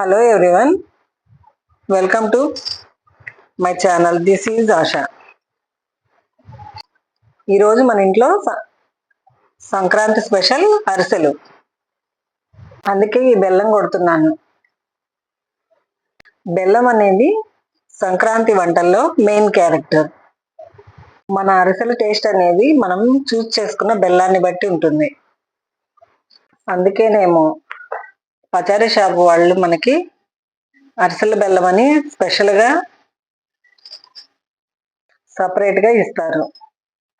Hello everyone welcome to my channel this is Asha ఈరోజు మన ఇంట్లో సంక్రాంతి స్పెషల్ అరిసెలు. అందుకే ఈ బెల్లం కొడుతున్నాను. బెల్లం అనేది సంక్రాంతి వంటల్లో మెయిన్ క్యారెక్టర్ మన అరిసెల టేస్ట్ అనేది మనం చూస్ చేసుకున్న బెల్లాన్ని బట్టి ఉంటుంది. అందుకేనేమో పచారీ షాప్ వాళ్ళు మనకి అరిసెల బెల్లం అని స్పెషల్గా సపరేట్గా ఇస్తారు.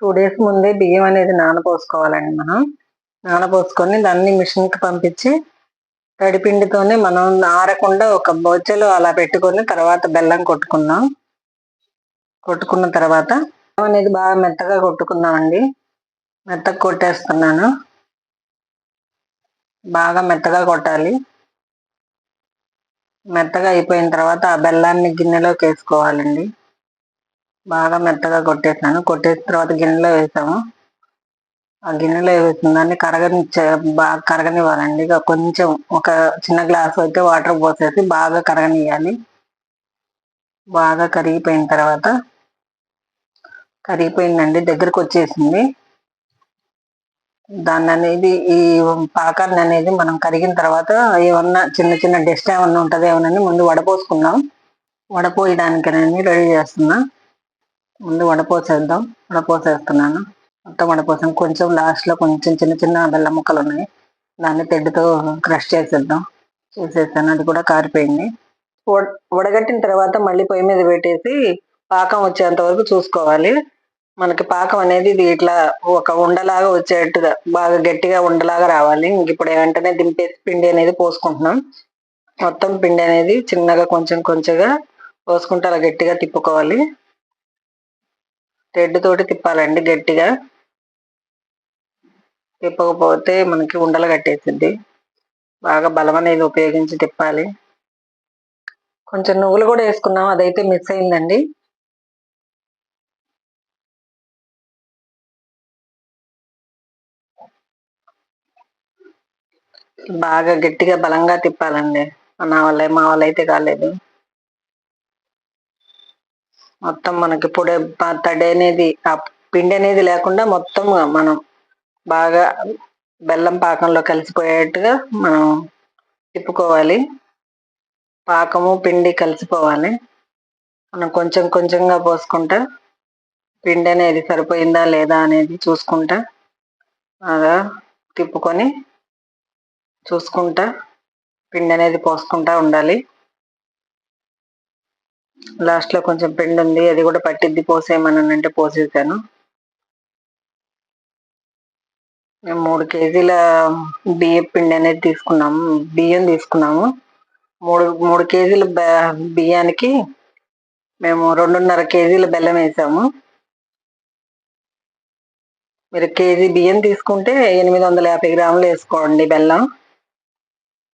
టూ డేస్ ముందే బియ్యం అనేది నానపోసుకోవాలండి మనం. నానపోసుకొని దాన్ని మిషన్కి పంపించి తడిపిండితోనే మనం ఆరకుండా ఒక బొచ్చలు అలా పెట్టుకొని తర్వాత బెల్లం కొట్టుకున్నాం కొట్టుకున్న తర్వాత బెల్లం అనేది బాగా మెత్తగా కొట్టుకున్నామండి మెత్తగా కొట్టేస్తున్నాను. బాగా మెత్తగా కొట్టాలి. మెత్తగా అయిపోయిన తర్వాత ఆ బెల్లాన్ని గిన్నెలోకి వేసుకోవాలండి. బాగా మెత్తగా కొట్టేసాను కొట్టేసిన తర్వాత గిన్నెలో వేసాము. ఆ గిన్నెలో వేసిన దాన్ని కరగనిచ్చే బాగా కరగనివ్వాలండి. ఇక కొంచెం ఒక చిన్న గ్లాస్ అయితే వాటర్ పోసేసి బాగా కరగనియాలి బాగా కరిగిపోయిన తర్వాత కరిగిపోయిందండి. దగ్గరకు వచ్చేసింది. దాన్ని అనేది ఈ పాకాన్ని అనేది మనం కరిగిన తర్వాత ఏమన్నా చిన్న చిన్న డస్ట్ ఏమన్నా ఉంటదేమోనని ముందు వడపోసుకుందాం. వడపోయడానికని రెడీ చేస్తున్నా. ముందు వడపోసేద్దాం. వడపోసేస్తున్నాను. మొత్తం వడపోసాం. కొంచెం లాస్ట్లో కొంచెం చిన్న చిన్న బెల్లం ముక్కలు ఉన్నాయి దాన్ని తెడ్డుతో క్రష్ చేసేద్దాం. చేసేసాను అది కూడా కారిపోయింది. వడగట్టిన తర్వాత మళ్ళీ పొయ్యి మీద పెట్టేసి పాకం వచ్చేంత వరకు చూసుకోవాలి. మనకి పాకం అనేది ఇది ఇట్లా ఒక ఉండలాగా వచ్చేట్టుగా బాగా గట్టిగా ఉండలాగా రావాలి. ఇంక ఇప్పుడు వెంటనే దింపేసి పిండి అనేది పోసుకుంటున్నాం. మొత్తం పిండి అనేది చిన్నగా కొంచెం కొంచెంగా పోసుకుంటే అలా గట్టిగా తిప్పుకోవాలి. తెడ్డు తోటి తిప్పాలండి గట్టిగా. తిప్పకపోతే మనకి ఉండలు కట్టేసింది బాగా బలం అనేది ఉపయోగించి తిప్పాలి. కొంచెం నువ్వులు కూడా వేసుకున్నాం. అదైతే మిస్ అయిందండి. బాగా గట్టిగా బలంగా తిప్పాలండి. నా వల్ల మా వల్ల అయితే కాలేదు. మొత్తం మనకి పొడి తడి అనేది ఆ పిండి అనేది లేకుండా మొత్తం మనం బాగా బెల్లం పాకంలో కలిసిపోయేట్టుగా మనం తిప్పుకోవాలి. పాకము పిండి కలిసిపోవాలి. మనం కొంచెం కొంచెంగా పోసుకుంటా పిండి అనేది సరిపోయిందా లేదా అనేది చూసుకుంటా బాగా తిప్పుకొని చూసుకుంటా పిండి అనేది పోసుకుంటా ఉండాలి. లాస్ట్లో కొంచెం పిండి ఉంది అది కూడా పట్టిద్ది పోసేయమని అంటే పోసేసాను. మేము మూడు కేజీల బియ్యం పిండి అనేది తీసుకున్నాము బియ్యం తీసుకున్నాము. మూడు మూడు కేజీల బియ్యానికి మేము రెండున్నర కేజీల బెల్లం వేసాము. మీరు కేజీ బియ్యం తీసుకుంటే ఎనిమిది వందల యాభై గ్రాములు వేసుకోండి బెల్లం.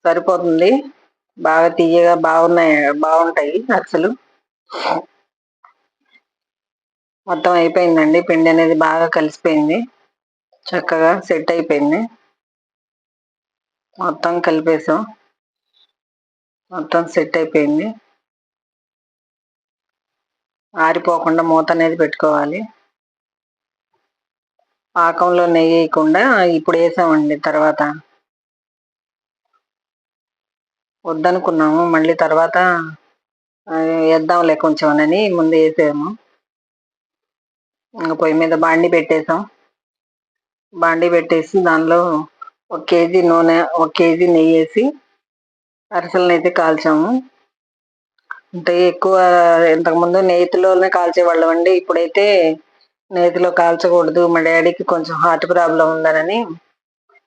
సరిపోతుంది. బాగా తీయగా బాగున్నాయి బాగుంటాయి అసలు. మొత్తం అయిపోయిందండి. పిండి అనేది బాగా కలిసిపోయింది. చక్కగా సెట్ అయిపోయింది. మొత్తం కలిపేసాం. మొత్తం సెట్ అయిపోయింది. ఆరిపోకుండా మూత అనేది పెట్టుకోవాలి. పాకంలో నెయ్యి వేయకుండా ఇప్పుడు వేసామండి తర్వాత. వద్దనుకున్నాము. మళ్ళీ తర్వాత వేద్దాంలే కొంచెం అని ముందు వేసాము. ఇంకా పొయ్యి మీద బాండి పెట్టేసాం. బాండి పెట్టేసి దానిలో ఒక కేజీ నూనె ఒక కేజీ నెయ్యి వేసి అరిసెలను అయితే కాల్చాము. అంటే ఎక్కువ ఇంతకుముందు నేతిలోనే కాల్చేవాళ్ళం అండి. ఇప్పుడైతే నేతిలో కాల్చకూడదు. మా డాడీకి కొంచెం హార్ట్ ప్రాబ్లం ఉందనని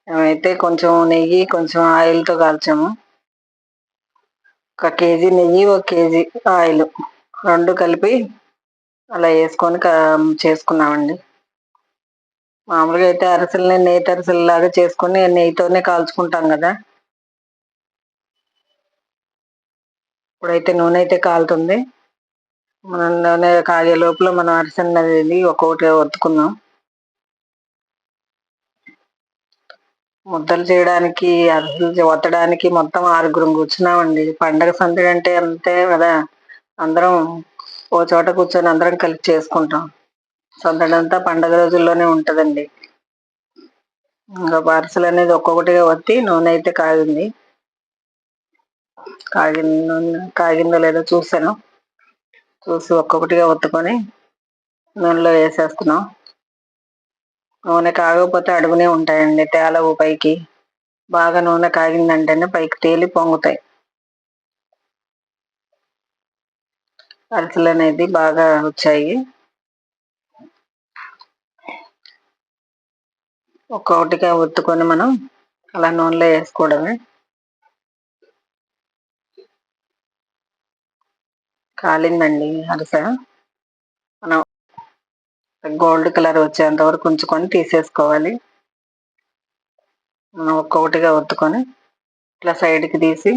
మేమైతే కొంచెం నెయ్యి కొంచెం ఆయిల్తో కాల్చాము. ఒక కేజీ నెయ్యి ఒక కేజీ ఆయిల్ రెండు కలిపి అలా వేసుకొని చేసుకున్నామండి. మామూలుగా అయితే అరిసెలని నెయ్యి అరిసెలు లాగా చేసుకొని నెయ్యితోనే కాల్చుకుంటాం కదా. ఇప్పుడైతే నూనె అయితే కాలుతుంది. మనం నూనె కాగే లోపల మనం అరిసెలు అనేది ఒక్కొక్కటి వత్తుకున్నాం ముద్దలు చేయడానికి అరిసెలు ఒత్తడానికి మొత్తం ఆరుగురం కూర్చున్నామండి. పండగ సందడి అంటే అంతే కదా. అందరం ఓ చోట కూర్చొని అందరం కలిసి చేసుకుంటాం. సందడంతా పండగ రోజుల్లోనే ఉంటదండి. ఇంకా పార్సల్ అనేది ఒక్కొక్కటిగా వత్తి నూనె అయితే కాగింది. కాగిన నూనె కాగిందో లేదో చూసాను చూసి ఒక్కొక్కటిగా ఒత్తుకొని నూనెలో వేసేస్తున్నాం. నూనె కాగకపోతే అడుగునే ఉంటాయండి తేలవు పైకి. బాగా నూనె కాగిందంటేనే పైకి తేలి పొంగుతాయి. అరిసెలు అనేది బాగా వచ్చాయి. ఒక్కొక్కటిగా ఒత్తుకొని మనం అలా నూనెలో వేసుకోవడమే. కాలిందండి అరిసె. మనం గోల్డ్ కలర్ వచ్చేంత వరకు ఉంచుకొని తీసేసుకోవాలి. మనం ఒక్కొక్కటిగా ఒత్తుకొని ఇట్లా సైడ్కి తీసి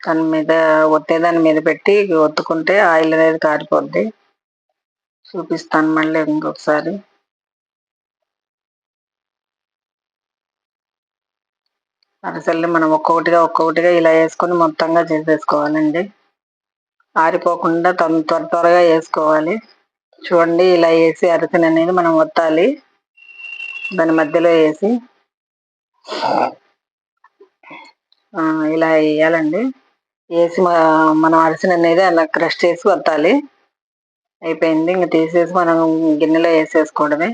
దాని మీద ఒత్తే దాని మీద పెట్టి ఒత్తుకుంటే ఆయిల్ అనేది కారిపోద్ది. చూపిస్తాను మళ్ళీ ఇంకొకసారి. అరసల్ని మనం ఒక్కొక్కటిగా ఒక్కొక్కటిగా ఇలా వేసుకొని మొత్తంగా చేసేసుకోవాలండి. ఆరిపోకుండా త్వర త్వరగా వేసుకోవాలి. చూడండి ఇలా వేసి అరిసెలు అనేది మనం ఒత్తాలి. దాని మధ్యలో వేసి. ఇలా వేయాలండి. వేసి మనం అరిసెలు అనేది అలా క్రష్ చేసి వత్తాలి అయిపోయింది. ఇంకా తీసేసి మనం గిన్నెలో వేసేసుకోవడమే.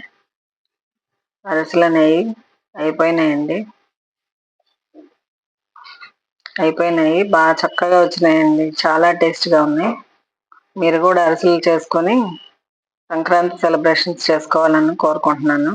అరిసెలు అనేవి అయిపోయినాయండి. అయిపోయినాయి. బాగా చక్కగా వచ్చినాయండి. చాలా టేస్ట్గా ఉన్నాయి. మీరు కూడా అరిసెలు చేసుకొని సంక్రాంతి సెలబ్రేషన్స్ చేసుకోవాలని కోరుకుంటున్నాను.